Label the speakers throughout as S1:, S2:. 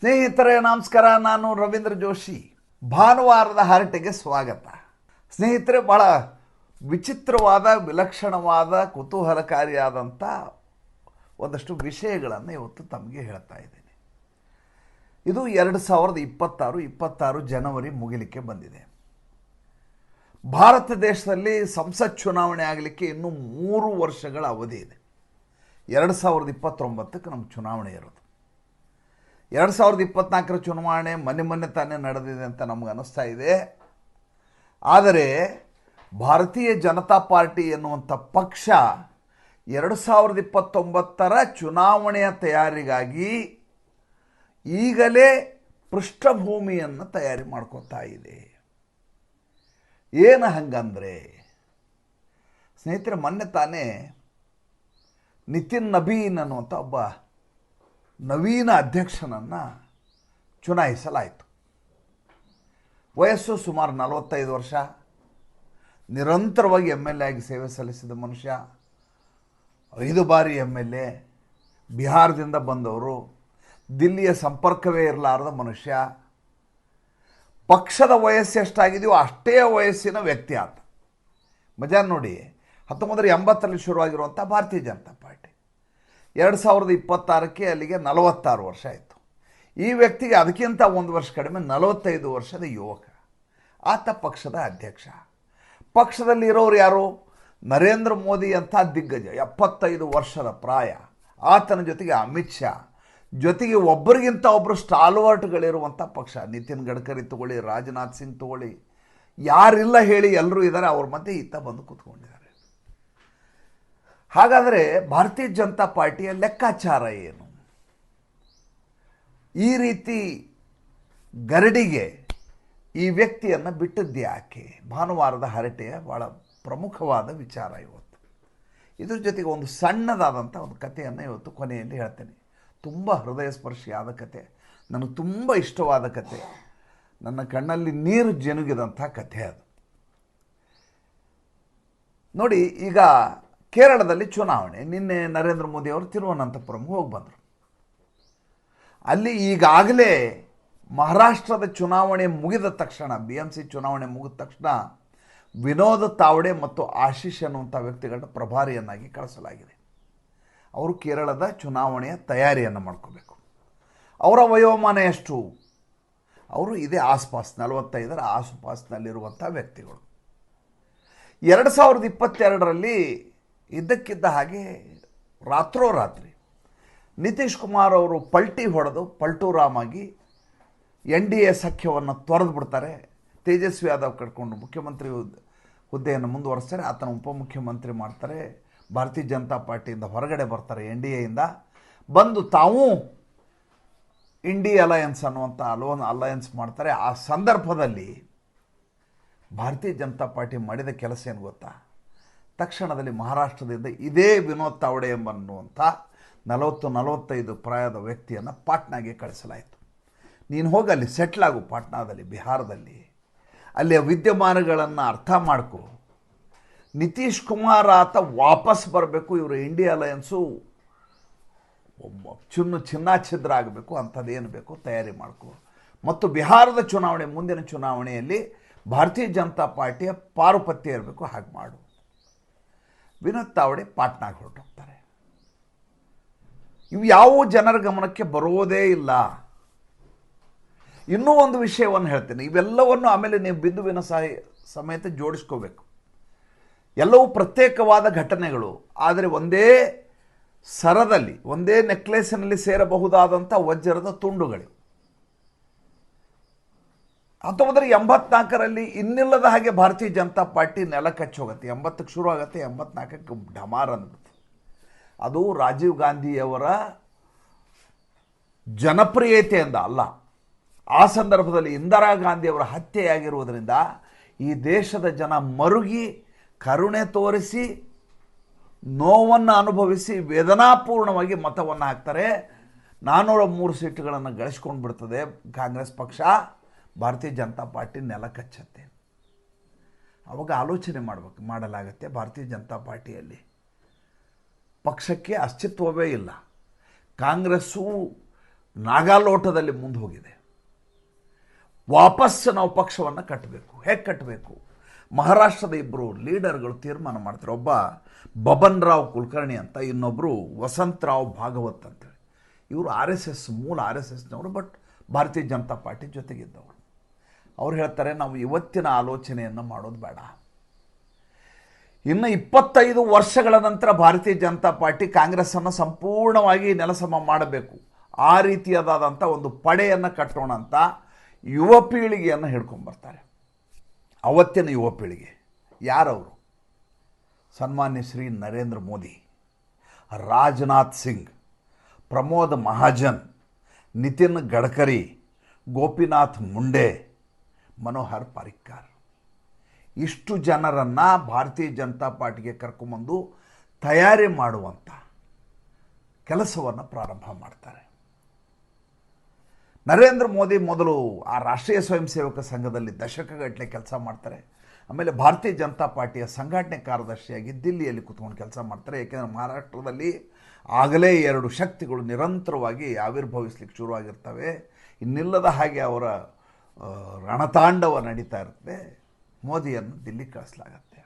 S1: ಸ್ನೇಹಿತರೆ, ನಮಸ್ಕಾರ. ನಾನು ರವೀಂದ್ರ ಜೋಶಿ. ಭಾನುವಾರದ ಹರಟೆಗೆ ಸ್ವಾಗತ. ಸ್ನೇಹಿತರೆ ಭಾಳ ವಿಚಿತ್ರವಾದ, ವಿಲಕ್ಷಣವಾದ ಕುತೂಹಲಕಾರಿಯಾದಂಥ ಒಂದಷ್ಟು ವಿಷಯಗಳನ್ನು ಇವತ್ತು ತಮಗೆ ಹೇಳ್ತಾ ಇದ್ದೀನಿ. ಇದು ಎರಡು ಸಾವಿರದ ಇಪ್ಪತ್ತಾರು ಇಪ್ಪತ್ತಾರು ಜನವರಿ ಮುಗಿಲಿಕ್ಕೆ ಬಂದಿದೆ. ಭಾರತ ದೇಶದಲ್ಲಿ ಸಂಸತ್ ಚುನಾವಣೆ ಆಗಲಿಕ್ಕೆ ಇನ್ನೂ ಮೂರು ವರ್ಷಗಳ ಅವಧಿ ಇದೆ. ಎರಡು ಸಾವಿರದ ಇಪ್ಪತ್ತೊಂಬತ್ತಕ್ಕೆ ನಮ್ಮ ಚುನಾವಣೆ ಇರೋದು ಎರಡು ಸಾವಿರದ ಇಪ್ಪತ್ನಾಲ್ಕರ ಚುನಾವಣೆ ಮೊನ್ನೆ ಮೊನ್ನೆ ತಾನೇ ನಡೆದಿದೆ ಅಂತ ನಮ್ಗೆ ಅನ್ನಿಸ್ತಾ ಇದೆ. ಆದರೆ ಭಾರತೀಯ ಜನತಾ ಪಾರ್ಟಿ ಎನ್ನುವಂಥ ಪಕ್ಷ ಎರಡು ಸಾವಿರದ ಇಪ್ಪತ್ತೊಂಬತ್ತರ ಚುನಾವಣೆಯ ತಯಾರಿಗಾಗಿ ಈಗಲೇ ಪೃಷ್ಠಭೂಮಿಯನ್ನು ತಯಾರಿ ಮಾಡ್ಕೋತಾ ಇದೆ. ಏನು ಹಂಗಂದರೆ, ಸ್ನೇಹಿತರೆ, ಮೊನ್ನೆ ತಾನೇ ನಿತಿನ್ ನಬೀನ್ ಅನ್ನುವಂಥ ಒಬ್ಬ ನವೀನ ಅಧ್ಯಕ್ಷನನ್ನು ಚುನಾಯಿಸಲಾಯಿತು. ವಯಸ್ಸು ಸುಮಾರು ನಲವತ್ತೈದು ವರ್ಷ. ನಿರಂತರವಾಗಿ ಎಂ ಎಲ್ ಎ ಆಗಿ ಸೇವೆ ಸಲ್ಲಿಸಿದ ಮನುಷ್ಯ. ಐದು ಬಾರಿ ಎಂ ಎಲ್ ಎ ಬಿಹಾರದಿಂದ ಬಂದವರು. ದಿಲ್ಲಿಯ ಸಂಪರ್ಕವೇ ಇರಲಾರದ ಮನುಷ್ಯ. ಪಕ್ಷದ ವಯಸ್ಸು ಎಷ್ಟಾಗಿದೆಯೋ ಅಷ್ಟೇ ವಯಸ್ಸಿನ ವ್ಯಕ್ತಿ ಆತ. ಮಜಾ ನೋಡಿ ಹತ್ತೊಂಬತ್ತರ ಎಂಬತ್ತರಲ್ಲಿ ಶುರುವಾಗಿರುವಂಥ ಭಾರತೀಯ ಜನತಾ ಎರಡು ಸಾವಿರದ ಇಪ್ಪತ್ತಾರಕ್ಕೆ ಅಲ್ಲಿಗೆ ನಲವತ್ತಾರು ವರ್ಷ ಆಯಿತು. ಈ ವ್ಯಕ್ತಿಗೆ ಅದಕ್ಕಿಂತ ಒಂದು ವರ್ಷ ಕಡಿಮೆ ನಲವತ್ತೈದು ವರ್ಷದ ಯುವಕ. ಆತ ಪಕ್ಷದ ಅಧ್ಯಕ್ಷ. ಪಕ್ಷದಲ್ಲಿ ಇರೋರು ಯಾರು? ನರೇಂದ್ರ ಮೋದಿ ಅಂತ ದಿಗ್ಗಜ, ಎಪ್ಪತ್ತೈದು ವರ್ಷದ ಪ್ರಾಯ. ಆತನ ಜೊತೆಗೆ ಅಮಿತ್ ಶಾ. ಜೊತೆಗೆ ಒಬ್ಬರಿಗಿಂತ ಒಬ್ಬರು ಸ್ಟಾಲ್ವರ್ಟ್ಗಳಿರುವಂಥ ಪಕ್ಷ. ನಿತಿನ್ ಗಡ್ಕರಿ ತಗೊಳ್ಳಿ, ರಾಜನಾಥ್ ಸಿಂಗ್ ತಗೊಳ್ಳಿ. ಯಾರಿಲ್ಲ ಹೇಳಿ ಎಲ್ಲರೂ ಇದ್ದಾರೆ, ಅವ್ರ ಮಧ್ಯೆ ಈತ ಬಂದು ಕೂತ್ಕೊಂಡಿದ್ದಾರೆ. ಹಾಗಾದರೆ ಭಾರತೀಯ ಜನತಾ ಪಾರ್ಟಿಯ ಲೆಕ್ಕಾಚಾರ ಏನು? ಈ ರೀತಿ ಗರಡಿಗೆ ಈ ವ್ಯಕ್ತಿಯನ್ನು ಬಿಟ್ಟದ್ದು ಯಾಕೆ? ಭಾನುವಾರದ ಹರಟೆಯ ಭಾಳ ಪ್ರಮುಖವಾದ ವಿಚಾರ ಇವತ್ತು. ಇದ್ರ ಜೊತೆಗೆ ಒಂದು ಸಣ್ಣದಾದಂಥ ಒಂದು ಕಥೆಯನ್ನು ಇವತ್ತು ಕೊನೆಯಲ್ಲಿ ಹೇಳ್ತೇನೆ. ತುಂಬ ಹೃದಯ ಸ್ಪರ್ಶಿಯಾದ ಕತೆ ನನಗೆ ತುಂಬ ಇಷ್ಟವಾದ ಕತೆ ನನ್ನ ಕಣ್ಣಲ್ಲಿ ನೀರು ಜನುಗಿದಂಥ ಕಥೆ ಅದು. ನೋಡಿ, ಈಗ ಕೇರಳದಲ್ಲಿ ಚುನಾವಣೆ. ನಿನ್ನೆ ನರೇಂದ್ರ ಮೋದಿ ಅವರು ತಿರುವನಂತಪುರಂಗೆ ಹೋಗಿ ಬಂದರು. ಅಲ್ಲಿ ಈಗಾಗಲೇ ಮಹಾರಾಷ್ಟ್ರದ ಚುನಾವಣೆ ಮುಗಿದ ತಕ್ಷಣ ಬಿ ಎಂ ಸಿ ಚುನಾವಣೆ ಮುಗಿದ ತಕ್ಷಣ ವಿನೋದ್ ತಾವಡೆ ಮತ್ತು ಆಶೀಶ್ ಅನ್ನುವಂಥ ವ್ಯಕ್ತಿಗಳನ್ನ ಪ್ರಭಾರಿಯನ್ನಾಗಿ ಕಳಿಸಲಾಗಿದೆ. ಅವರು ಕೇರಳದ ಚುನಾವಣೆಯ ತಯಾರಿಯನ್ನು ಮಾಡ್ಕೋಬೇಕು. ಅವರ ವಯೋಮಾನ ಎಷ್ಟು? ಅವರು ಇದೇ ಆಸ್ಪಾಸ್, ನಲವತ್ತೈದರ ಆಸುಪಾಸ್ನಲ್ಲಿರುವಂಥ ವ್ಯಕ್ತಿಗಳು. ಎರಡು ಸಾವಿರದ ಇಪ್ಪತ್ತೆರಡರಲ್ಲಿ ಇದ್ದಕ್ಕಿದ್ದ ಹಾಗೆ ರಾತ್ರೋರಾತ್ರಿ ನಿತೀಶ್ ಕುಮಾರ್ ಅವರು ಪಲ್ಟಿ ಹೊಡೆದು ಪಲ್ಟೂರಾಮಾಗಿ ಎನ್ ಡಿ ಎ ಸಖ್ಯವನ್ನು ತೊರೆದು ಬಿಡ್ತಾರೆ. ತೇಜಸ್ವಿ ಯಾದವ್ ಕಟ್ಕೊಂಡು ಮುಖ್ಯಮಂತ್ರಿ ಹುದ್ದೆ, ಹುದ್ದೆಯನ್ನು ಮುಂದುವರಿಸ್ತಾರೆ. ಆತನ ಉಪಮುಖ್ಯಮಂತ್ರಿ ಮಾಡ್ತಾರೆ. ಭಾರತೀಯ ಜನತಾ ಪಾರ್ಟಿಯಿಂದ ಹೊರಗಡೆ ಬರ್ತಾರೆ ಎನ್ ಡಿ ಎಯಿಂದ. ಬಂದು ತಾವೂ ಇಂಡಿ ಅಲಯನ್ಸ್ ಅನ್ನುವಂಥ ಅಲೋನ್ ಅಲಯನ್ಸ್ ಮಾಡ್ತಾರೆ. ಆ ಸಂದರ್ಭದಲ್ಲಿ ಭಾರತೀಯ ಜನತಾ ಪಾರ್ಟಿ ಮಾಡಿದ ಕೆಲಸ ಏನು ಗೊತ್ತಾ? ತಕ್ಷಣದಲ್ಲಿ ಮಹಾರಾಷ್ಟ್ರದಿಂದ ಇದೇ ವಿನೋದ್ ತಾವಡೆ ಎಂಬನ್ನುವಂಥ ನಲವತ್ತು ನಲವತ್ತೈದು ಪ್ರಾಯದ ವ್ಯಕ್ತಿಯನ್ನು ಪಾಟ್ನಾಗೆ ಕಳಿಸಲಾಯಿತು. ನೀನು ಹೋಗಿ ಅಲ್ಲಿ ಸೆಟ್ಲಾಗು ಪಾಟ್ನಾದಲ್ಲಿ, ಬಿಹಾರದಲ್ಲಿ. ಅಲ್ಲಿಯ ವಿದ್ಯಮಾನಗಳನ್ನು ಅರ್ಥ ಮಾಡ್ಕೊ. ನಿತೀಶ್ ಕುಮಾರ್ ಆತ ವಾಪಸ್ ಬರಬೇಕು, ಇವರು ಇಂಡಿಯಾ ಅಲಯನ್ಸು ಒಬ್ಬ ಚಿನ್ನ ಚಿನ್ನಾಛಿದ್ರ ಆಗಬೇಕು ಅಂಥದ್ದೇನು ಬೇಕು ತಯಾರಿ ಮಾಡಿಕೊ. ಮತ್ತು ಬಿಹಾರದ ಚುನಾವಣೆ, ಮುಂದಿನ ಚುನಾವಣೆಯಲ್ಲಿ ಭಾರತೀಯ ಜನತಾ ಪಾರ್ಟಿಯ ಪಾರುಪತ್ಯ ಇರಬೇಕು, ಹಾಗೆ ಮಾಡು. ವಿನೋದ್ ತಾವಡೆ ಪಾಟ್ನಾಗೆ ಹೊರಟೋಗ್ತಾರೆ. ಇವು ಯಾವ ಜನರ ಗಮನಕ್ಕೆ ಬರೋದೇ ಇಲ್ಲ. ಇನ್ನೂ ಒಂದು ವಿಷಯವನ್ನು ಹೇಳ್ತೇನೆ. ಇವೆಲ್ಲವನ್ನು ಆಮೇಲೆ ನೀವು ಬಿಂದುವಿನ ಸಹ ಸಮೇತ ಜೋಡಿಸ್ಕೋಬೇಕು. ಎಲ್ಲವೂ ಪ್ರತ್ಯೇಕವಾದ ಘಟನೆಗಳು, ಆದರೆ ಒಂದೇ ಸರದಲ್ಲಿ, ಒಂದೇ ನೆಕ್ಲೆಸ್ನಲ್ಲಿ ಸೇರಬಹುದಾದಂಥ ವಜ್ರದ ತುಂಡುಗಳು. ಹತ್ತೊಂಬತ್ತರ ಎಂಬತ್ನಾಲ್ಕರಲ್ಲಿ ಇನ್ನಿಲ್ಲದ ಹಾಗೆ ಭಾರತೀಯ ಜನತಾ ಪಾರ್ಟಿ ನೆಲ ಕಚ್ಚಿ ಹೋಗುತ್ತೆ. ಎಂಬತ್ತಕ್ಕೆ ಶುರು ಆಗುತ್ತೆ, ಎಂಬತ್ನಾಲ್ಕಕ್ಕೆ ಢಮಾರ್ ಅಂದ್ಬಿಡ್ತು ಅದು ರಾಜೀವ್ ಗಾಂಧಿಯವರ ಜನಪ್ರಿಯತೆಯಿಂದ ಅಲ್ಲ, ಆ ಸಂದರ್ಭದಲ್ಲಿ ಇಂದಿರಾ ಗಾಂಧಿಯವರ ಹತ್ಯೆಯಾಗಿರುವುದರಿಂದ ಈ ದೇಶದ ಜನ ಮರುಗಿ ಕರುಣೆ ತೋರಿಸಿ, ನೋವನ್ನು ಅನುಭವಿಸಿ, ವೇದನಾಪೂರ್ಣವಾಗಿ ಮತವನ್ನು ಹಾಕ್ತಾರೆ. ನಾನ್ನೂರ ಮೂರು ಸೀಟುಗಳನ್ನು ಗಳಿಸ್ಕೊಂಡು ಬಿಡ್ತದೆ ಕಾಂಗ್ರೆಸ್ ಪಕ್ಷ. ಭಾರತೀಯ ಜನತಾ ಪಾರ್ಟಿ ನೆಲ ಕಚ್ಚತ್ತೆ. ಅವಾಗ ಆಲೋಚನೆ ಮಾಡಬೇಕು, ಮಾಡಲಾಗತ್ತೆ ಭಾರತೀಯ ಜನತಾ ಪಾರ್ಟಿಯಲ್ಲಿ. ಪಕ್ಷಕ್ಕೆ ಅಸ್ತಿತ್ವವೇ ಇಲ್ಲ. ಕಾಂಗ್ರೆಸ್ಸು ನಾಗಾಲೋಟದಲ್ಲಿ ಮುಂದೆ ಹೋಗಿದೆ. ವಾಪಸ್ ನಾವು ಪಕ್ಷವನ್ನು ಕಟ್ಟಬೇಕು ಹೇಗೆ ಕಟ್ಟಬೇಕು ಮಹಾರಾಷ್ಟ್ರದ ಇಬ್ಬರು ಲೀಡರ್ಗಳು ತೀರ್ಮಾನ ಮಾಡ್ತಾರೆ. ಒಬ್ಬ ಬಬನ್ ರಾವ್ ಕುಲಕರ್ಣಿ ಅಂತ ಇನ್ನೊಬ್ಬರು ವಸಂತರಾವ್ ಭಾಗವತ್ ಅಂತೇಳಿ. ಇವರು ಆರ್ ಎಸ್ ಎಸ್, ಮೂಲ ಆರ್ ಎಸ್ ಎಸ್ನವರು, ಬಟ್ ಭಾರತೀಯ ಜನತಾ ಪಾರ್ಟಿ ಜೊತೆಗಿದ್ದವರು. ಅವ್ರು ಹೇಳ್ತಾರೆ, ನಾವು ಇವತ್ತಿನ ಆಲೋಚನೆಯನ್ನು ಮಾಡೋದು ಬೇಡ. ಇನ್ನು ಇಪ್ಪತ್ತೈದು ವರ್ಷಗಳ ನಂತರ ಭಾರತೀಯ ಜನತಾ ಪಾರ್ಟಿ ಕಾಂಗ್ರೆಸ್ಸನ್ನು ಸಂಪೂರ್ಣವಾಗಿ ನೆಲಸಮ ಮಾಡಬೇಕು. ಆ ರೀತಿಯಾದಂಥ ಒಂದು ಪಡೆಯನ್ನು ಕಟ್ಟೋಣ ಅಂತ ಯುವ ಪೀಳಿಗೆಯನ್ನು ಹಿಡ್ಕೊಂಡ್ಬರ್ತಾರೆ ಅವತ್ತಿನ ಯುವ ಪೀಳಿಗೆ ಯಾರವರು? ಸನ್ಮಾನ್ಯ ಶ್ರೀ ನರೇಂದ್ರ ಮೋದಿ, ರಾಜನಾಥ್ ಸಿಂಗ್, ಪ್ರಮೋದ್ ಮಹಾಜನ್, ನಿತಿನ್ ಗಡ್ಕರಿ, ಗೋಪಿನಾಥ್ ಮುಂಡೆ ಮನೋಹರ್ ಪಾರಿಕ್ಕರ್. ಇಷ್ಟು ಜನರನ್ನು ಭಾರತೀಯ ಜನತಾ ಪಾರ್ಟಿಗೆ ಕರ್ಕೊಂಬಂದು ತಯಾರಿ ಮಾಡುವಂಥ ಕೆಲಸವನ್ನು ಪ್ರಾರಂಭ ಮಾಡ್ತಾರೆ. ನರೇಂದ್ರ ಮೋದಿ ಮೊದಲು ಆ ರಾಷ್ಟ್ರೀಯ ಸ್ವಯಂ ಸೇವಕ ಸಂಘದಲ್ಲಿ ದಶಕಗಟ್ಟಲೆ ಕೆಲಸ ಮಾಡ್ತಾರೆ. ಆಮೇಲೆ ಭಾರತೀಯ ಜನತಾ ಪಾರ್ಟಿಯ ಸಂಘಟನೆ ಕಾರ್ಯದರ್ಶಿಯಾಗಿ ದಿಲ್ಲಿಯಲ್ಲಿ ಕುತ್ಕೊಂಡು ಕೆಲಸ ಮಾಡ್ತಾರೆ. ಏಕೆಂದರೆ ಮಹಾರಾಷ್ಟ್ರದಲ್ಲಿ ಆಗಲೇ ಎರಡು ಶಕ್ತಿಗಳು ನಿರಂತರವಾಗಿ ಆವಿರ್ಭವಿಸ್ಲಿಕ್ಕೆ ಶುರುವಾಗಿರ್ತವೆ. ಇನ್ನಿಲ್ಲದ ಹಾಗೆ ಅವರ ರಣತಾಂಡವ ನಡೀತಾ ಇರುತ್ತೆ. ಮೋದಿಯನ್ನು ದಿಲ್ಲಿಗೆ ಕಳಿಸ್ಲಾಗತ್ತೆ.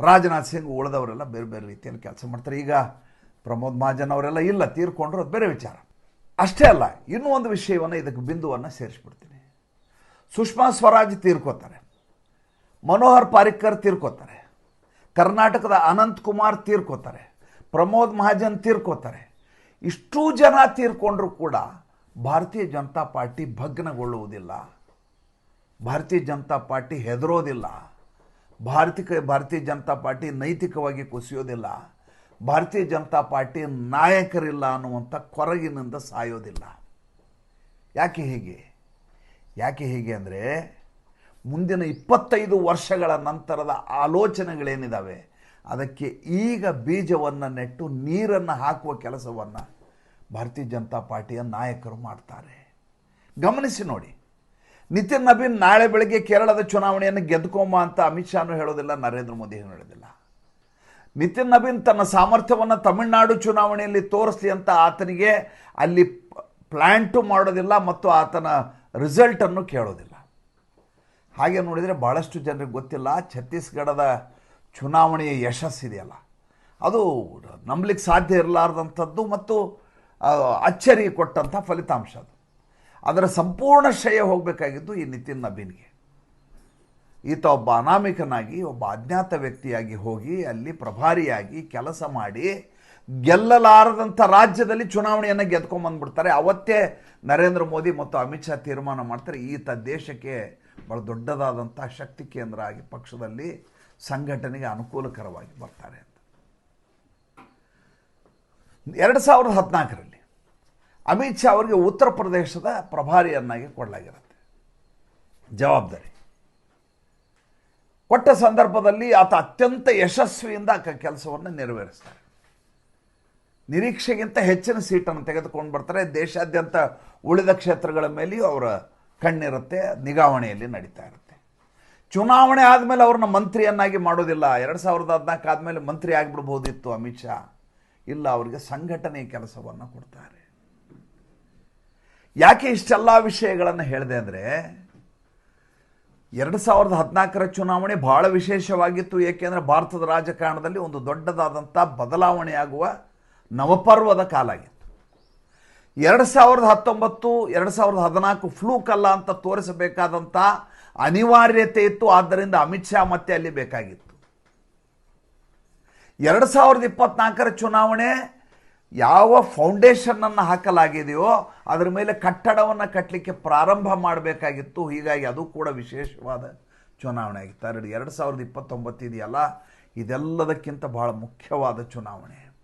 S1: ರಾಜನಾಥ್ ಸಿಂಗ್ ಉಳಿದವರೆಲ್ಲ ಬೇರೆ ಬೇರೆ ರೀತಿಯಲ್ಲಿ ಕೆಲಸ ಮಾಡ್ತಾರೆ. ಈಗ ಪ್ರಮೋದ್ ಮಹಾಜನ್ ಅವರೆಲ್ಲ ಇಲ್ಲ, ತೀರ್ಕೊಂಡ್ರು ಅದು ಬೇರೆ ವಿಚಾರ. ಅಷ್ಟೇ ಅಲ್ಲ, ಇನ್ನೂ ಒಂದು ವಿಷಯವನ್ನು ಇದಕ್ಕೆ ಬಿಂದುವನ್ನು ಸೇರಿಸ್ಬಿಡ್ತೀನಿ. ಸುಷ್ಮಾ ಸ್ವರಾಜ್ ತೀರ್ಕೋತಾರೆ. ಮನೋಹರ್ ಪಾರಿಕರ್ ತೀರ್ಕೋತಾರೆ. ಕರ್ನಾಟಕದ ಅನಂತ್ ಕುಮಾರ್ ತೀರ್ಕೋತಾರೆ. ಪ್ರಮೋದ್ ಮಹಾಜನ್ ತೀರ್ಕೋತಾರೆ. ಇಷ್ಟೂ ಜನ ತೀರ್ಕೊಂಡ್ರೂ ಕೂಡ ಭಾರತೀಯ ಜನತಾ ಪಾರ್ಟಿ ಭಗ್ನಗೊಳ್ಳುವುದಿಲ್ಲ. ಭಾರತೀಯ ಜನತಾ ಪಾರ್ಟಿ ಹೆದರೋದಿಲ್ಲ. ಭಾರತಿಕ, ಭಾರತೀಯ ಜನತಾ ಪಾರ್ಟಿ ನೈತಿಕವಾಗಿ ಕುಸಿಯೋದಿಲ್ಲ. ಭಾರತೀಯ ಜನತಾ ಪಾರ್ಟಿ ನಾಯಕರಿಲ್ಲ ಅನ್ನುವಂಥ ಕೊರಗಿನಿಂದ ಸಾಯೋದಿಲ್ಲ. ಯಾಕೆ ಹೀಗೆ? ಯಾಕೆ ಹೀಗೆ ಅಂದರೆ ಮುಂದಿನ ಇಪ್ಪತ್ತೈದು ವರ್ಷಗಳ ನಂತರದ ಆಲೋಚನೆಗಳೇನಿದ್ದಾವೆ ಅದಕ್ಕೆ ಈಗ ಬೀಜವನ್ನು ನೆಟ್ಟು ನೀರನ್ನು ಹಾಕುವ ಕೆಲಸವನ್ನು ಭಾರತೀಯ ಜನತಾ ಪಾರ್ಟಿಯ ನಾಯಕರು ಮಾಡ್ತಾರೆ. ಗಮನಿಸಿ ನೋಡಿ. ನಿತಿನ್ ನಬೀನ್ ನಾಳೆ ಬೆಳಗ್ಗೆ ಕೇರಳದ ಚುನಾವಣೆಯನ್ನು ಗೆದ್ಕೊಂಬ ಅಂತ ಅಮಿತ್ ಶಾನು ಹೇಳೋದಿಲ್ಲ, ನರೇಂದ್ರ ಮೋದಿ ಹೇಳೋದಿಲ್ಲ. ನಿತಿನ್ ನಬೀನ್ ತನ್ನ ಸಾಮರ್ಥ್ಯವನ್ನು ತಮಿಳುನಾಡು ಚುನಾವಣೆಯಲ್ಲಿ ತೋರಿಸ್ಲಿ ಅಂತ ಆತನಿಗೆ ಅಲ್ಲಿ ಪ್ಲ್ಯಾಂಟು ಮಾಡೋದಿಲ್ಲ ಮತ್ತು ಆತನ ರಿಸಲ್ಟನ್ನು ಕೇಳೋದಿಲ್ಲ. ಹಾಗೆ ನೋಡಿದರೆ ಭಾಳಷ್ಟು ಜನರಿಗೆ ಗೊತ್ತಿಲ್ಲ, ಛತ್ತೀಸ್ಗಢದ ಚುನಾವಣೆಯ ಯಶಸ್ಸಿದೆಯಲ್ಲ. ಅದು ನಂಬಲಿಕ್ಕೆ ಸಾಧ್ಯ ಇರಲಾರ್ದಂಥದ್ದು ಮತ್ತು ಅಚ್ಚರಿ ಕೊಟ್ಟಂಥ ಫಲಿತಾಂಶ ಅದು. ಅದರ ಸಂಪೂರ್ಣ ಶ್ರೇಯ ಹೋಗಬೇಕಾಗಿದ್ದು ಈ ನಿತಿನ್ ನಬೀನ್ಗೆ. ಈತ ಒಬ್ಬ ಅನಾಮಿಕನಾಗಿ, ಒಬ್ಬ ಅಜ್ಞಾತ ವ್ಯಕ್ತಿಯಾಗಿ ಹೋಗಿ, ಅಲ್ಲಿ ಪ್ರಭಾರಿಯಾಗಿ ಕೆಲಸ ಮಾಡಿ, ಗೆಲ್ಲಲಾರದಂಥ ರಾಜ್ಯದಲ್ಲಿ ಚುನಾವಣೆಯನ್ನು ಗೆದ್ಕೊಂಬಂದ್ಬಿಡ್ತಾರೆ ಅವತ್ತೇ ನರೇಂದ್ರ ಮೋದಿ ಮತ್ತು ಅಮಿತ್ ಶಾ ತೀರ್ಮಾನ ಮಾಡ್ತಾರೆ. ಈತ ದೇಶಕ್ಕೆ ಭಾಳ ದೊಡ್ಡದಾದಂಥ ಶಕ್ತಿ ಕೇಂದ್ರ ಆಗಿ ಪಕ್ಷದಲ್ಲಿ ಸಂಘಟನೆಗೆ ಅನುಕೂಲಕರವಾಗಿ ಬರ್ತಾರೆ ಅಂತ. ಎರಡು ಸಾವಿರದ ಹದಿನಾಲ್ಕರಲ್ಲಿ ಅಮಿತ್ ಶಾ ಅವರಿಗೆ ಉತ್ತರ ಪ್ರದೇಶದ ಪ್ರಭಾರಿಯನ್ನಾಗಿ ಕೊಡಲಾಗಿರುತ್ತೆ. ಜವಾಬ್ದಾರಿ. ಕೊಟ್ಟ ಸಂದರ್ಭದಲ್ಲಿ ಆತ ಅತ್ಯಂತ ಯಶಸ್ವಿಯಿಂದ ಕೆಲಸವನ್ನು ನೆರವೇರಿಸ್ತಾರೆ. ನಿರೀಕ್ಷೆಗಿಂತ ಹೆಚ್ಚಿನ ಸೀಟನ್ನು ತೆಗೆದುಕೊಂಡು ಬರ್ತಾರೆ. ದೇಶಾದ್ಯಂತ ಉಳಿದ ಕ್ಷೇತ್ರಗಳ ಮೇಲೆಯೂ ಅವರ ಕಣ್ಣಿರುತ್ತೆ, ನಿಗಾವಣೆಯಲ್ಲಿ ನಡೀತಾ ಇರುತ್ತೆ. ಚುನಾವಣೆ ಆದಮೇಲೆ ಅವ್ರನ್ನ ಮಂತ್ರಿಯನ್ನಾಗಿ ಮಾಡೋದಿಲ್ಲ. ಎರಡು ಸಾವಿರದ ಹದಿನಾಲ್ಕು ಆದಮೇಲೆ ಮಂತ್ರಿ ಆಗಿಬಿಡ್ಬೋದಿತ್ತು ಅಮಿತ್ ಶಾ. ಇಲ್ಲ, ಅವರಿಗೆ ಸಂಘಟನೆ ಕೆಲಸವನ್ನು ಕೊಡ್ತಾರೆ. ಯಾಕೆ ಇಷ್ಟೆಲ್ಲ ವಿಷಯಗಳನ್ನು ಹೇಳಿದೆ ಅಂದರೆ, ಎರಡು ಸಾವಿರದ ಹದಿನಾಲ್ಕರ ಚುನಾವಣೆ ಬಹಳ ವಿಶೇಷವಾಗಿತ್ತು ಏಕೆಂದರೆ ಭಾರತದ ರಾಜಕಾರಣದಲ್ಲಿ ಒಂದು ದೊಡ್ಡದಾದಂಥ ಬದಲಾವಣೆಯಾಗುವ ನವಪರ್ವದ ಕಾಲ ಆಗಿತ್ತು. ಎರಡು ಸಾವಿರದ ಹತ್ತೊಂಬತ್ತು, ಎರಡು ಸಾವಿರದ ಹದಿನಾಲ್ಕು ಫ್ಲೂಕ್ ಅಲ್ಲ ಅಂತ ತೋರಿಸಬೇಕಾದಂಥ ಅನಿವಾರ್ಯತೆ ಇತ್ತು, ಆದ್ದರಿಂದ ಅಮಿತ್ ಶಾ ಮತ್ತೆ ಅಲ್ಲಿ ಬೇಕಾಗಿತ್ತು. ಎರಡು ಸಾವಿರದ ಇಪ್ಪತ್ನಾಲ್ಕರ ಚುನಾವಣೆ ಯಾವ ಫೌಂಡೇಶನ್ನನ್ನು ಹಾಕಲಾಗಿದೆಯೋ ಅದರ ಮೇಲೆ ಕಟ್ಟಡವನ್ನು ಕಟ್ಟಲಿಕ್ಕೆ ಪ್ರಾರಂಭ ಮಾಡಬೇಕಾಗಿತ್ತು. ಹೀಗಾಗಿ ಅದು ಕೂಡ ವಿಶೇಷವಾದ ಚುನಾವಣೆ ಆಗಿತ್ತು. ಎರಡು ಎರಡು ಸಾವಿರದ ಇಪ್ಪತ್ತೊಂಬತ್ತು ಇದೆಯಲ್ಲ? ಇದೆಲ್ಲದಕ್ಕಿಂತ ಬಹಳ ಮುಖ್ಯವಾದ ಚುನಾವಣೆ.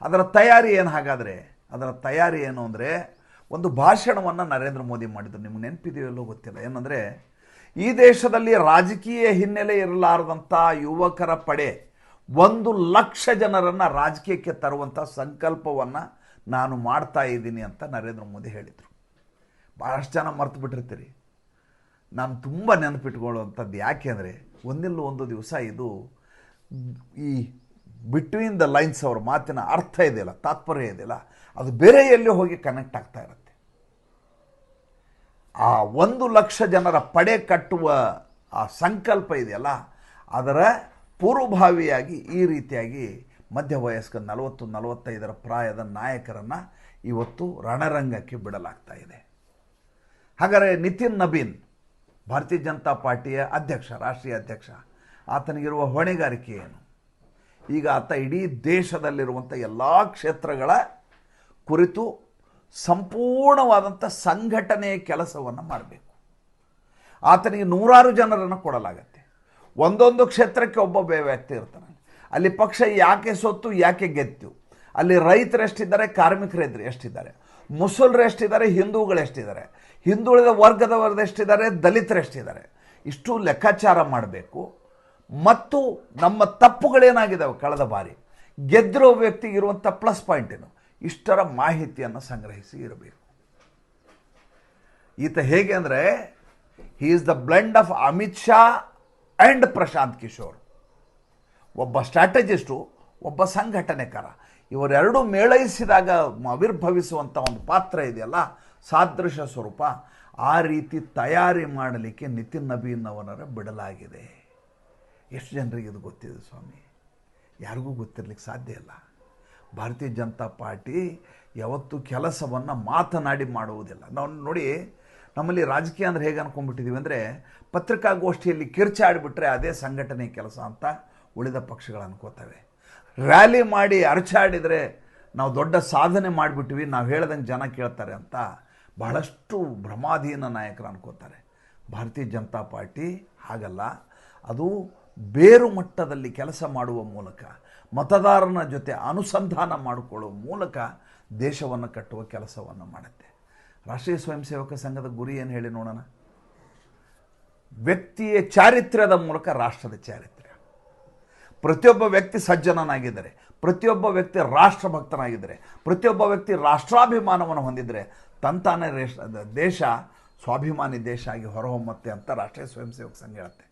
S1: ಅದರ ತಯಾರಿ ಏನು ಹಾಗಾದರೆ? ಅದರ ತಯಾರಿ ಏನು ಅಂದರೆ, ಒಂದು ಭಾಷಣವನ್ನು ನರೇಂದ್ರ ಮೋದಿ ಮಾಡಿದ್ರು. ನಿಮ್ಗೆ ನೆನಪಿದೆಯಲ್ಲೋ ಗೊತ್ತಿಲ್ಲ. ಏನಂದರೆ, ಈ ದೇಶದಲ್ಲಿ ರಾಜಕೀಯ ಹಿನ್ನೆಲೆ ಇರಲಾರದಂಥ ಯುವಕರ ಪಡೆ ಒಂದು ಲಕ್ಷ ಜನರನ್ನು ರಾಜಕೀಯಕ್ಕೆ ತರುವಂಥ ಸಂಕಲ್ಪವನ್ನು ನಾನು ಮಾಡ್ತಾ ಇದ್ದೀನಿ ಅಂತ ನರೇಂದ್ರ ಮೋದಿ ಹೇಳಿದರು. ಭಾಳಷ್ಟು ಜನ ಮರ್ತು ಬಿಟ್ಟಿರ್ತೀರಿ. ನಾನು ತುಂಬ ನೆನಪಿಟ್ಕೊಳ್ಳುವಂಥದ್ದು ಯಾಕೆ ಅಂದರೆ, ಒಂದಿಲ್ಲ ಒಂದು ದಿವಸ ಇದು ಈ ಬಿಟ್ವೀನ್ ದ ಲೈನ್ಸ್ ಅವ್ರ ಮಾತಿನ ಅರ್ಥ ಇದೆಯಲ್ಲ, ತಾತ್ಪರ್ಯ ಇದೆಯಲ್ಲ, ಅದು ಬೇರೆ ಎಲ್ಲಿ ಹೋಗಿ ಕನೆಕ್ಟ್ ಆಗ್ತಾ ಇರುತ್ತೆ. ಆ ಒಂದು ಲಕ್ಷ ಜನರ ಪಡೆ ಕಟ್ಟುವ ಆ ಸಂಕಲ್ಪ ಇದೆಯಲ್ಲ, ಅದರ ಪೂರ್ವಭಾವಿಯಾಗಿ ಈ ರೀತಿಯಾಗಿ ಮಧ್ಯವಯಸ್ಕ ನಲವತ್ತು, ನಲವತ್ತೈದರ ಪ್ರಾಯದ ನಾಯಕರನ್ನು ಇವತ್ತು ರಣರಂಗಕ್ಕೆ ಬಿಡಲಾಗ್ತಾ ಇದೆ. ಹಾಗಾದರೆ ನಿತಿನ್ ನಬೀನ್, ಭಾರತೀಯ ಜನತಾ ಪಾರ್ಟಿಯ ಅಧ್ಯಕ್ಷ, ರಾಷ್ಟ್ರೀಯ ಅಧ್ಯಕ್ಷ, ಆತನಿಗಿರುವ ಹೊಣೆಗಾರಿಕೆ ಏನು? ಈಗ ಆತ ಇಡೀ ದೇಶದಲ್ಲಿರುವಂಥ ಎಲ್ಲ ಕ್ಷೇತ್ರಗಳ ಕುರಿತು ಸಂಪೂರ್ಣವಾದಂಥ ಸಂಘಟನೆಯ ಕೆಲಸವನ್ನು ಮಾಡಬೇಕು. ಆತನಿಗೆ ನೂರಾರು ಜನರನ್ನು ಕೊಡಲಾಗತ್ತೆ. ಒಂದೊಂದು ಕ್ಷೇತ್ರಕ್ಕೆ ಒಬ್ಬೊಬ್ಬ ವ್ಯಕ್ತಿ ಇರ್ತಾನೆ. ಅಲ್ಲಿ ಪಕ್ಷ ಯಾಕೆ ಸೊತ್ತು, ಯಾಕೆ ಗೆದ್ದು ಅಲ್ಲಿ ರೈತರು ಎಷ್ಟಿದ್ದಾರೆ, ಕಾರ್ಮಿಕರು ಎಷ್ಟಿದ್ದಾರೆ? ಮುಸಲ್ರು ಎಷ್ಟಿದ್ದಾರೆ, ಹಿಂದೂಗಳು ಎಷ್ಟಿದ್ದಾರೆ? ಹಿಂದುಳಿದ ವರ್ಗದವರು ಎಷ್ಟಿದ್ದಾರೆ, ದಲಿತರು ಎಷ್ಟಿದ್ದಾರೆ? ಇಷ್ಟು ಲೆಕ್ಕಾಚಾರ ಮಾಡಬೇಕು. ಮತ್ತು ನಮ್ಮ ತಪ್ಪುಗಳೇನಾಗಿದ್ದಾವೆ ಕಳೆದ ಬಾರಿ? ಗೆದ್ದಿರೋ ವ್ಯಕ್ತಿಗೆ ಇರುವಂಥ ಪ್ಲಸ್ ಪಾಯಿಂಟ್ ಏನು? ಇಷ್ಟರ ಮಾಹಿತಿಯನ್ನು ಸಂಗ್ರಹಿಸಿ ಇರಬೇಕು. ಈತ ಹೇಗೆ ಅಂದರೆ he is the blend of Amit Shah and Prashant Kishor. ಒಬ್ಬ ಸ್ಟ್ರಾಟಜಿಸ್ಟು, ಒಬ್ಬ ಸಂಘಟನೆಕಾರ. ಇವರೆರಡು ಮೇಳೈಸಿದಾಗ ಆವಿರ್ಭವಿಸುವಂಥ ಒಂದು ಪಾತ್ರ ಇದೆಯಲ್ಲ, ಸಾದೃಶ್ಯ ಸ್ವರೂಪ. ಆ ರೀತಿ ತಯಾರಿ ಮಾಡಲಿಕ್ಕೆ ನಿತಿನ್ ನಬೀನ್ ಅವರ ಬಿಡಲಾಗಿದೆ. ಎಷ್ಟು ಜನರಿಗೆ ಇದು ಗೊತ್ತಿದೆ ಸ್ವಾಮಿ? ಯಾರಿಗೂ ಗೊತ್ತಿರಲಿಕ್ಕೆ ಸಾಧ್ಯ ಇಲ್ಲ. ಭಾರತೀಯ ಜನತಾ ಪಾರ್ಟಿ ಯಾವತ್ತೂ ಕೆಲಸವನ್ನು ಮಾತನಾಡಿ ಮಾಡುವುದಿಲ್ಲ. ನಾವು ನೋಡಿ ನಮ್ಮಲ್ಲಿ ರಾಜಕೀಯ ಅಂದರೆ ಹೇಗೆ ಅನ್ಕೊಂಡ್ಬಿಟ್ಟಿದ್ದೀವಿ ಅಂದರೆ ಪತ್ರಿಕಾಗೋಷ್ಠಿಯಲ್ಲಿ ಕಿರ್ಚಾಡಿಬಿಟ್ರೆ ಅದೇ ಸಂಘಟನೆ ಕೆಲಸ ಅಂತ ಉಳಿದ ಪಕ್ಷಗಳು ಅನ್ಕೋತವೆ. ರ್ಯಾಲಿ ಮಾಡಿ ಅರ್ಚಾಡಿದರೆ ನಾವು ದೊಡ್ಡ ಸಾಧನೆ ಮಾಡಿಬಿಟ್ವಿ ನಾವು ಹೇಳ್ದಂಗೆ ಜನ ಕೇಳ್ತಾರೆ ಅಂತ ಬಹಳಷ್ಟು ಭ್ರಮಾಧೀನ ನಾಯಕರು ಅನ್ಕೋತಾರೆ. ಭಾರತೀಯ ಜನತಾ ಪಾರ್ಟಿ ಹಾಗಲ್ಲ, ಅದು ಬೇರು ಮಟ್ಟದಲ್ಲಿ ಕೆಲಸ ಮಾಡುವ ಮೂಲಕ, ಮತದಾರನ ಜೊತೆ ಅನುಸಂಧಾನ ಮಾಡಿಕೊಳ್ಳುವ ಮೂಲಕ ದೇಶವನ್ನು ಕಟ್ಟುವ ಕೆಲಸವನ್ನು ಮಾಡುತ್ತೆ. ರಾಷ್ಟ್ರೀಯ ಸ್ವಯಂ ಸೇವಕ ಸಂಘದ ಗುರಿ ಏನು ಹೇಳಿ ನೋಡೋಣ? ವ್ಯಕ್ತಿಯ ಚಾರಿತ್ರ್ಯದ ಮೂಲಕ ರಾಷ್ಟ್ರದ ಚಾರಿತ್ರ್ಯ. ಪ್ರತಿಯೊಬ್ಬ ವ್ಯಕ್ತಿ ಸಜ್ಜನನಾಗಿದ್ದರೆ, ಪ್ರತಿಯೊಬ್ಬ ವ್ಯಕ್ತಿ ರಾಷ್ಟ್ರಭಕ್ತನಾಗಿದ್ದರೆ, ಪ್ರತಿಯೊಬ್ಬ ವ್ಯಕ್ತಿ ರಾಷ್ಟ್ರಾಭಿಮಾನವನ್ನು ಹೊಂದಿದರೆ ತಂತಾನೆ ರೇಷ್ ದೇಶ ಸ್ವಾಭಿಮಾನಿ ದೇಶ ಆಗಿ ಹೊರಹೊಮ್ಮತ್ತೆ ಅಂತ ರಾಷ್ಟ್ರೀಯ ಸ್ವಯಂ ಸೇವಕ ಸಂಘ ಹೇಳುತ್ತೆ.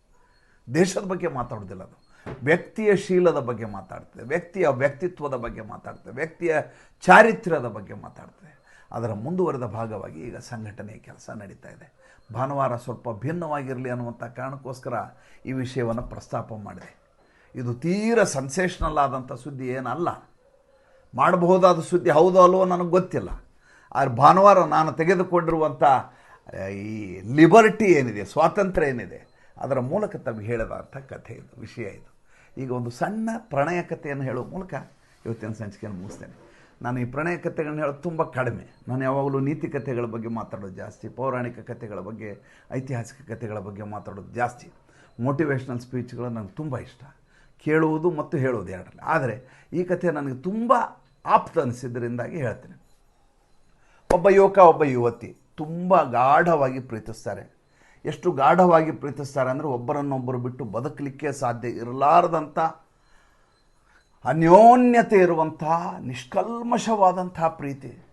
S1: ದೇಶದ ಬಗ್ಗೆ ಮಾತಾಡೋದಿಲ್ಲ ಅದು. ವ್ಯಕ್ತಿಯ ಶೀಲದ ಬಗ್ಗೆ ಮಾತಾಡ್ತದೆ, ವ್ಯಕ್ತಿಯ ವ್ಯಕ್ತಿತ್ವದ ಬಗ್ಗೆ ಮಾತಾಡ್ತದೆ, ವ್ಯಕ್ತಿಯ ಚಾರಿತ್ರ್ಯದ ಬಗ್ಗೆ ಮಾತಾಡ್ತದೆ. ಅದರ ಮುಂದುವರೆದ ಭಾಗವಾಗಿ ಈಗ ಸಂಘಟನೆಯ ಕೆಲಸ ನಡೀತಾ ಇದೆ. ಭಾನುವಾರ ಸ್ವಲ್ಪ ಭಿನ್ನವಾಗಿರಲಿ ಅನ್ನುವಂಥ ಕಾರಣಕ್ಕೋಸ್ಕರ ಈ ವಿಷಯವನ್ನು ಪ್ರಸ್ತಾಪ ಮಾಡಿದೆ. ಇದು ತೀರ ಸೆನ್ಸೇಷನಲ್ ಆದಂಥ ಸುದ್ದಿ ಏನಲ್ಲ. ಮಾಡಬಹುದಾದ ಸುದ್ದಿ ಹೌದು ಅಲ್ವೋ ನನಗೆ ಗೊತ್ತಿಲ್ಲ. ಆದರೆ ಭಾನುವಾರ ನಾನು ತೆಗೆದುಕೊಂಡಿರುವಂಥ ಈ ಲಿಬರ್ಟಿ ಏನಿದೆ, ಸ್ವಾತಂತ್ರ್ಯ ಏನಿದೆ, ಅದರ ಮೂಲಕ ತಮಗೆ ಹೇಳಿದಂಥ ಕಥೆ ಇದು, ವಿಷಯ ಇದು. ಈಗ ಒಂದು ಸಣ್ಣ ಪ್ರಣಯ ಕಥೆಯನ್ನು ಹೇಳುವ ಮೂಲಕ ಇವತ್ತಿನ ಸಂಚಿಕೆಯನ್ನು ಮುಗಿಸ್ತೇನೆ. ನಾನು ಈ ಪ್ರಣಯ ಕಥೆಗಳನ್ನ ಹೇಳೋದು ತುಂಬ ಕಡಿಮೆ. ನಾನು ಯಾವಾಗಲೂ ನೀತಿ ಕಥೆಗಳ ಬಗ್ಗೆ ಮಾತಾಡೋದು ಜಾಸ್ತಿ, ಪೌರಾಣಿಕ ಕಥೆಗಳ ಬಗ್ಗೆ, ಐತಿಹಾಸಿಕ ಕಥೆಗಳ ಬಗ್ಗೆ ಮಾತಾಡೋದು ಜಾಸ್ತಿ. ಮೋಟಿವೇಶ್ನಲ್ ಸ್ಪೀಚ್ಗಳು ನನಗೆ ತುಂಬ ಇಷ್ಟ. ಕೇಳುವುದು ಮತ್ತು ಹೇಳುವುದು ಎರಡರಲ್ಲಿ. ಆದರೆ ಈ ಕಥೆ ನನಗೆ ತುಂಬ ಆಪ್ತ ಅನಿಸಿದ್ದರಿಂದಾಗಿ ಹೇಳ್ತೇನೆ. ಒಬ್ಬ ಯುವಕ, ಒಬ್ಬ ಯುವತಿ ತುಂಬ ಗಾಢವಾಗಿ ಪ್ರೀತಿಸ್ತಾರೆ. ಎಷ್ಟು ಗಾಢವಾಗಿ ಪ್ರೀತಿಸ್ತಾರೆ ಅಂದರೆ ಒಬ್ಬರನ್ನೊಬ್ಬರು ಬಿಟ್ಟು ಬದುಕಲಿಕ್ಕೆ ಸಾಧ್ಯ ಇರಲಾರದಂಥ ಅನ್ಯೋನ್ಯತೆ ಇರುವಂತಹ ನಿಷ್ಕಲ್ಮಶವಾದಂಥ ಪ್ರೀತಿ.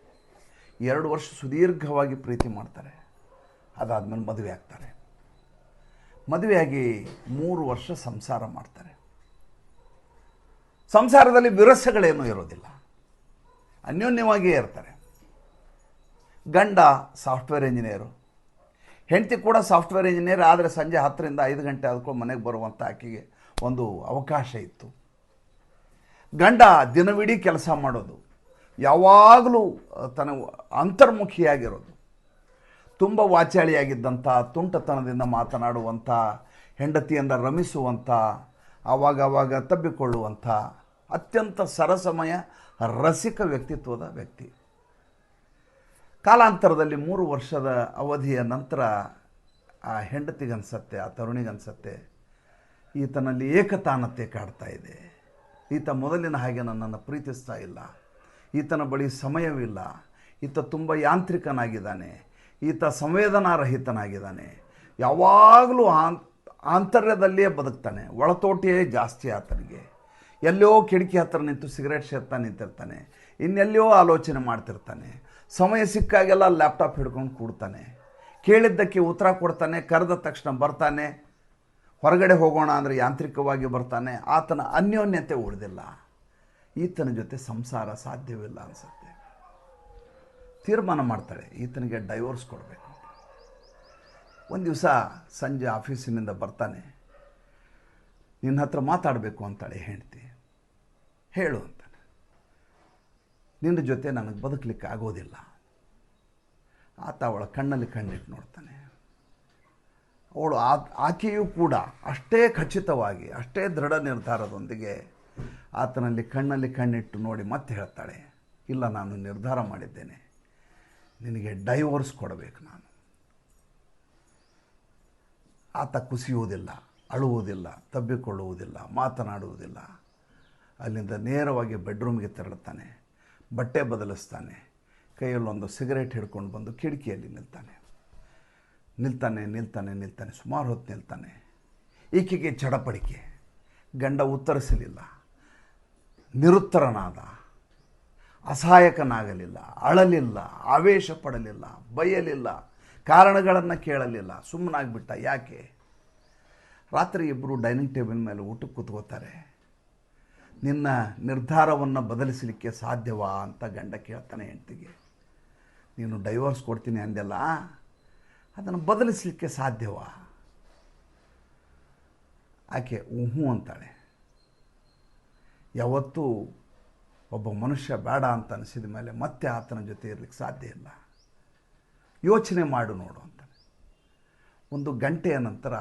S1: ಎರಡು ವರ್ಷ ಸುದೀರ್ಘವಾಗಿ ಪ್ರೀತಿ ಮಾಡ್ತಾರೆ. ಅದಾದಮೇಲೆ ಮದುವೆ ಆಗ್ತಾರೆ. ಮದುವೆಯಾಗಿ ಮೂರು ವರ್ಷ ಸಂಸಾರ ಮಾಡ್ತಾರೆ. ಸಂಸಾರದಲ್ಲಿ ವಿರಸಗಳೇನೂ ಇರೋದಿಲ್ಲ. ಅನ್ಯೋನ್ಯವಾಗಿಯೇ ಇರ್ತಾರೆ. ಗಂಡ ಸಾಫ್ಟ್ವೇರ್ ಇಂಜಿನಿಯರು. ಹೆಂಡತಿ ಕೂಡ ಸಾಫ್ಟ್ವೇರ್ ಇಂಜಿನಿಯರ್, ಆದರೆ ಸಂಜೆ ಹತ್ತರಿಂದ ಐದು ಗಂಟೆ ಆದ್ಕೊಂಡು ಮನೆಗೆ ಬರುವಂಥ ಆಕೆಗೆ ಒಂದು ಅವಕಾಶ ಇತ್ತು. ಗಂಡ ದಿನವಿಡೀ ಕೆಲಸ ಮಾಡೋದು. ಯಾವಾಗಲೂ ತನ್ನ ಅಂತರ್ಮುಖಿಯಾಗಿರೋದು. ತುಂಬ ವಾಚಾಳಿಯಾಗಿದ್ದಂಥ, ತುಂಟತನದಿಂದ ಮಾತನಾಡುವಂಥ ಹೆಂಡತಿಯಿಂದ ರಮಿಸುವಂಥ, ಆವಾಗ ಆವಾಗ ತಬ್ಬಿಕೊಳ್ಳುವಂಥ, ಅತ್ಯಂತ ಸರಸಮಯ, ರಸಿಕ ವ್ಯಕ್ತಿತ್ವದ ವ್ಯಕ್ತಿ. ಕಾಲಾಂತರದಲ್ಲಿ ಮೂರು ವರ್ಷದ ಅವಧಿಯ ನಂತರ ಆ ಹೆಂಡತಿಗನ್ಸತ್ತೆ, ಆ ತರುಣಿಗನ್ಸತ್ತೆ, ಈತನಲ್ಲಿ ಏಕತಾನತೆ ಕಾಡ್ತಾ ಇದೆ. ಈತ ಮೊದಲಿನ ಹಾಗೆ ನನ್ನನ್ನು ಪ್ರೀತಿಸ್ತಾ ಇಲ್ಲ. ಈತನ ಬಳಿ ಸಮಯವಿಲ್ಲ. ಈತ ತುಂಬ ಯಾಂತ್ರಿಕನಾಗಿದ್ದಾನೆ. ಈತ ಸಂವೇದನಾರಹಿತನಾಗಿದ್ದಾನೆ. ಯಾವಾಗಲೂ ಆಂತರ್ಯದಲ್ಲಿಯೇ ಬದುಕ್ತಾನೆ. ಒಳತೋಟಿಯೇ ಜಾಸ್ತಿ ಆತನಿಗೆ. ಎಲ್ಲೋ ಕಿಟಕಿ ಹತ್ರ ನಿಂತು ಸಿಗರೇಟ್ ಸೇರ್ತಾ ನಿಂತಿರ್ತಾನೆ. ಇನ್ನೆಲ್ಲೋ ಆಲೋಚನೆ ಮಾಡ್ತಿರ್ತಾನೆ. ಸಮಯ ಸಿಕ್ಕಾಗೆಲ್ಲ ಲ್ಯಾಪ್ಟಾಪ್ ಹಿಡ್ಕೊಂಡು ಕೂಡ್ತಾನೆ. ಕೇಳಿದ್ದಕ್ಕೆ ಉತ್ತರ ಕೊಡ್ತಾನೆ, ಕರೆದ ತಕ್ಷಣ ಬರ್ತಾನೆ. ಹೊರಗಡೆ ಹೋಗೋಣ ಅಂದರೆ ಯಾಂತ್ರಿಕವಾಗಿ ಬರ್ತಾನೆ, ಆತನ ಅನ್ಯೋನ್ಯತೆ ಉಳಿದಿಲ್ಲ. ಈತನ ಜೊತೆ ಸಂಸಾರ ಸಾಧ್ಯವಿಲ್ಲ ಅನಿಸುತ್ತೆ. ತೀರ್ಮಾನ ಮಾಡ್ತಾಳೆ ಈತನಿಗೆ ಡೈವೋರ್ಸ್ ಕೊಡಬೇಕು ಒಂದು ದಿವಸ ಸಂಜೆ ಆಫೀಸಿನಿಂದ ಬರ್ತಾನೆ, ನಿನ್ನ ಹತ್ರ ಮಾತಾಡಬೇಕು ಅಂತಾಳೆ ಹೆಂಡ್ತಿ. ಹೇಳು ಅಂತಾನೆ. ನಿನ್ನ ಜೊತೆ ನನಗೆ ಬದುಕಲಿಕ್ಕೆ ಆಗೋದಿಲ್ಲ. ಆತ ಅವಳ ಕಣ್ಣಲ್ಲಿ ಕಣ್ಣಿಟ್ಟು ನೋಡ್ತಾನೆ. ಅವಳು ಆ, ಆಕೆಯೂ ಕೂಡ ಅಷ್ಟೇ ಖಚಿತವಾಗಿ, ಅಷ್ಟೇ ದೃಢ ನಿರ್ಧಾರದೊಂದಿಗೆ ಆತನಲ್ಲಿ ಕಣ್ಣಲ್ಲಿ ಕಣ್ಣಿಟ್ಟು ನೋಡಿ ಮತ್ತೆ ಹೇಳ್ತಾಳೆ, ಇಲ್ಲ ನಾನು ನಿರ್ಧಾರ ಮಾಡಿದ್ದೇನೆ, ನಿನಗೆ ಡೈವೋರ್ಸ್ ಕೊಡಬೇಕು ನಾನು. ಆತ ಕುಸಿಯುವುದಿಲ್ಲ, ಅಳುವುದಿಲ್ಲ, ತಬ್ಬಿಕೊಳ್ಳುವುದಿಲ್ಲ, ಮಾತನಾಡುವುದಿಲ್ಲ. ಅಲ್ಲಿಂದ ನೇರವಾಗಿ ಬೆಡ್ರೂಮ್ಗೆ ತೆರಳುತ್ತಾನೆ, ಬಟ್ಟೆ ಬದಲಿಸ್ತಾನೆ, ಕೈಯಲ್ಲೊಂದು ಸಿಗರೇಟ್ ಹಿಡ್ಕೊಂಡು ಬಂದು ಕಿಟಕಿಯಲ್ಲಿ ನಿಲ್ತಾನೆ. ನಿಲ್ತಾನೆ ನಿಲ್ತಾನೆ ನಿಲ್ತಾನೆ, ಸುಮಾರು ಹೊತ್ತು ನಿಲ್ತಾನೆ. ಈಕೆಗೆ ಚಡಪಡಿಕೆ. ಗಂಡ ಉತ್ತರಿಸಲಿಲ್ಲ. ನಿರುತ್ತರನಾದ. ಅಸಹಾಯಕನಾಗಲಿಲ್ಲ. ಅಳಲಿಲ್ಲ. ಆವೇಶ ಪಡಲಿಲ್ಲ. ಬಯಲಿಲ್ಲ. ಕಾರಣಗಳನ್ನು ಕೇಳಲಿಲ್ಲ. ಸುಮ್ಮನಾಗ್ಬಿಟ್ಟ. ಯಾಕೆ? ರಾತ್ರಿ ಇಬ್ಬರು ಡೈನಿಂಗ್ ಟೇಬಲ್ ಮೇಲೆ ಊಟಕ್ಕೆ ಕೂತ್ಕೋತಾರೆ. ನಿನ್ನ ನಿರ್ಧಾರವನ್ನು ಬದಲಿಸಲಿಕ್ಕೆ ಸಾಧ್ಯವಾ ಅಂತ ಗಂಡ ಕೇಳ್ತಾನೆ ಹೆಂಡ್ತಿಗೆ. ನೀನು ಡೈವರ್ಸ್ ಕೊಡ್ತೀನಿ ಅಂದೆಲ್ಲ ಅದನ್ನು ಬದಲಿಸಲಿಕ್ಕೆ ಸಾಧ್ಯವಾ? ಆಕೆ ಹ್ಞೂ ಅಂತಾಳೆ. ಯಾವತ್ತೂ ಒಬ್ಬ ಮನುಷ್ಯ ಬೇಡ ಅಂತ ಅನಿಸಿದ ಮೇಲೆ ಮತ್ತೆ ಆತನ ಜೊತೆ ಇರಲಿಕ್ಕೆ ಸಾಧ್ಯ ಇಲ್ಲ. ಯೋಚನೆ ಮಾಡು ನೋಡು ಅಂತಾನೆ ಒಂದು ಗಂಟೆಯ ನಂತರ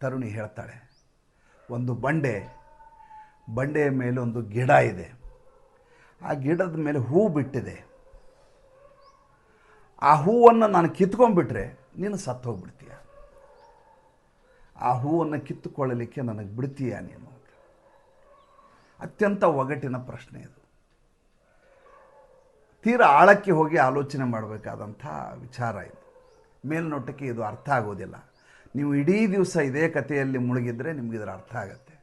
S1: ತರುಣಿ ಹೇಳ್ತಾಳೆ, ಒಂದು ಬಂಡೆ, ಬಂಡೆಯ ಮೇಲೆ ಒಂದು ಗಿಡ ಇದೆ. ಆ ಗಿಡದ ಮೇಲೆ ಹೂ ಬಿಟ್ಟಿದೆ. ಆ ಹೂವನ್ನು ನಾನು ಕಿತ್ಕೊಂಡ್ಬಿಟ್ರೆ ನೀನು ಸತ್ತು ಹೋಗ್ಬಿಡ್ತೀಯ? ಆ ಹೂವನ್ನು ಕಿತ್ತುಕೊಳ್ಳಲಿಕ್ಕೆ ನನಗೆ ಬಿಡ್ತೀಯ ನೀನು ಅತ್ಯಂತ ಒಗಟಿನ ಪ್ರಶ್ನೆ ಇದು. ತೀರ ಆಳಕ್ಕೆ ಹೋಗಿ ಆಲೋಚನೆ ಮಾಡಬೇಕಾದಂಥ ವಿಚಾರ ಇದು. ಮೇಲ್ನೋಟಕ್ಕೆ ಇದು ಅರ್ಥ ಆಗೋದಿಲ್ಲ. ನೀವು ಇಡೀ ದಿವಸ ಇದೇ ಕಥೆಯಲ್ಲಿ ಮುಳುಗಿದ್ರೆ ನಿಮ್ಗೆ ಇದರ ಅರ್ಥ ಆಗತ್ತೆ.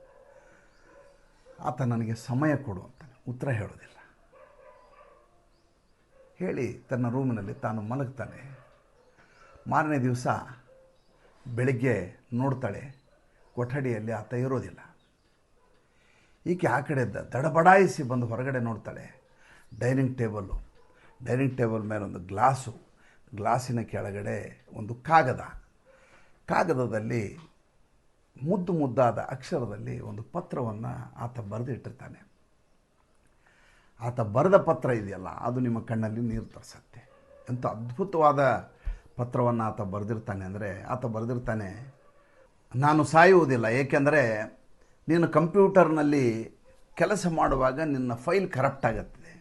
S1: ಆತ ನನಗೆ ಸಮಯ ಕೊಡು ಅಂತಾನೆ. ಉತ್ತರ ಹೇಳೋದಿಲ್ಲ. ಹೇಳಿ ತನ್ನ ರೂಮಿನಲ್ಲಿ ತಾನು ಮಲಗ್ತಾನೆ. ಮಾರನೇ ದಿವಸ ಬೆಳಿಗ್ಗೆ ನೋಡ್ತಾಳೆ, ಕೊಠಡಿಯಲ್ಲಿ ಆತ ಇರೋದಿಲ್ಲ. ಈಕೆ ಆ ಕಡೆ ದಡಬಡಾಯಿಸಿ ಬಂದು ಹೊರಗಡೆ ನೋಡ್ತಾಳೆ. ಡೈನಿಂಗ್ ಟೇಬಲ್ಲು ಡೈನಿಂಗ್ ಟೇಬಲ್ ಮೇಲೆ ಒಂದು ಗ್ಲಾಸು, ಗ್ಲಾಸಿನ ಕೆಳಗಡೆ ಒಂದು ಕಾಗದ. ಕಾಗದದಲ್ಲಿ ಮುದ್ದು ಮುದ್ದಾದ ಅಕ್ಷರದಲ್ಲಿ ಒಂದು ಪತ್ರವನ್ನು ಆತ ಬರೆದಿಟ್ಟಿರ್ತಾನೆ. ಆತ ಬರೆದ ಪತ್ರ ಇದೆಯಲ್ಲ, ಅದು ನಿಮ್ಮ ಕಣ್ಣಲ್ಲಿ ನೀರು ತರಿಸತ್ತೆ. ಎಂಥ ಅದ್ಭುತವಾದ ಪತ್ರವನ್ನು ಆತ ಬರೆದಿರ್ತಾನೆ ಅಂದರೆ ಆತ ಬರೆದಿರ್ತಾನೆ, ನಾನು ಸಾಯುವುದಿಲ್ಲ, ಏಕೆಂದರೆ ನೀನು ಕಂಪ್ಯೂಟರ್ನಲ್ಲಿ ಕೆಲಸ ಮಾಡುವಾಗ ನಿನ್ನ ಫೈಲ್ ಕರಪ್ಟ್ ಆಗುತ್ತದೆ.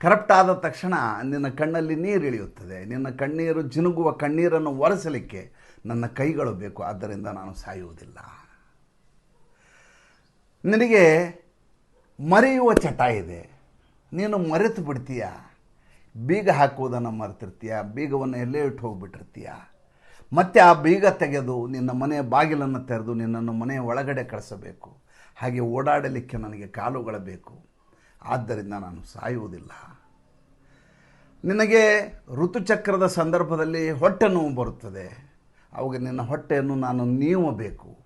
S1: ಕರಪ್ಟ್ ಆದ ತಕ್ಷಣ ನಿನ್ನ ಕಣ್ಣಲ್ಲಿ ನೀರು ಇಳಿಯುತ್ತದೆ. ನಿನ್ನ ಕಣ್ಣೀರು ಜಿನುಗುವ ಕಣ್ಣೀರನ್ನು ಒರೆಸಲಿಕ್ಕೆ ನನ್ನ ಕೈಗಳು ಬೇಕು, ಆದ್ದರಿಂದ ನಾನು ಸಾಯುವುದಿಲ್ಲ. ನಿನಗೆ ಮರೆಯುವ ಚಟ ಇದೆ. ನೀನು ಮರೆತು ಬಿಡ್ತೀಯ? ಬೀಗ ಹಾಕುವುದನ್ನು ಮರೆತಿರ್ತೀಯ? ಬೀಗವನ್ನು ಎಲ್ಲೇ ಇಟ್ಟು ಹೋಗ್ಬಿಟ್ಟಿರ್ತೀಯ? ಮತ್ತೆ ಆ ಬೀಗ ತೆಗೆದು ನಿನ್ನ ಮನೆಯ ಬಾಗಿಲನ್ನು ತೆರೆದು ನಿನ್ನನ್ನು ಮನೆಯ ಒಳಗಡೆ ಕಳಿಸಬೇಕು. ಹಾಗೆ ಓಡಾಡಲಿಕ್ಕೆ ನನಗೆ ಕಾಲುಗಳ ಬೇಕು. ಆದ್ದರಿಂದ ನಾನು ಸಾಯುವುದಿಲ್ಲ. ನಿನಗೆ ಋತುಚಕ್ರದ ಸಂದರ್ಭದಲ್ಲಿ ಹೊಟ್ಟೆ ನೋವು ಬರುತ್ತದೆ. ಅವಾಗ ನಿನ್ನ ಹೊಟ್ಟೆಯನ್ನು ನಾನು ನೀವಬೇಕು.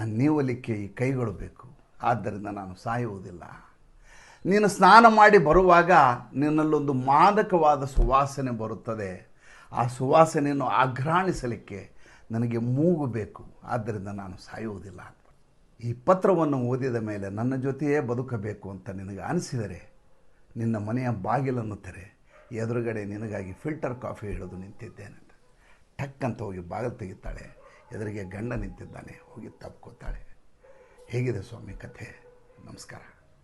S1: ಆ ನೀವಲಿಕ್ಕೆ ಈ ಕೈಗಳು ಬೇಕು. ಆದ್ದರಿಂದ ನಾನು ಸಾಯುವುದಿಲ್ಲ. ನೀನು ಸ್ನಾನ ಮಾಡಿ ಬರುವಾಗ ನಿನ್ನಲ್ಲೊಂದು ಮಾದಕವಾದ ಸುವಾಸನೆ ಬರುತ್ತದೆ. ಆ ಸುವಾಸನೆಯನ್ನು ಆಘ್ರಾಣಿಸಲಿಕ್ಕೆ ನನಗೆ ಮೂಗು ಬೇಕು. ಆದ್ದರಿಂದ ನಾನು ಸಾಯುವುದಿಲ್ಲ ಈ ಪತ್ರವನ್ನು ಓದಿದ ಮೇಲೆ ನನ್ನ ಜೊತೆಯೇ ಬದುಕಬೇಕು ಅಂತ ನಿನಗೆ ಅನಿಸಿದರೆ ನಿನ್ನ ಮನೆಯ ಬಾಗಿಲನ್ನು ತೆರೆ. ಎದುರುಗಡೆ ನಿನಗಾಗಿ ಫಿಲ್ಟರ್ ಕಾಫಿ ಹಿಡಿದು ನಿಂತಿದ್ದೇನೆ ಟಕ್ ಅಂತ ಹೋಗಿ ಬಾಗಿಲು ತೆಗಿತಾಳೆ. ಎದುರಿಗೆ ಗಂಡ ನಿಂತಿದ್ದಾನೆ. ಹೋಗಿ ತಪ್ಕೋತಾಳೆ ಹೇಗಿದೆ ಸ್ವಾಮಿ ಕಥೆ? ನಮಸ್ಕಾರ.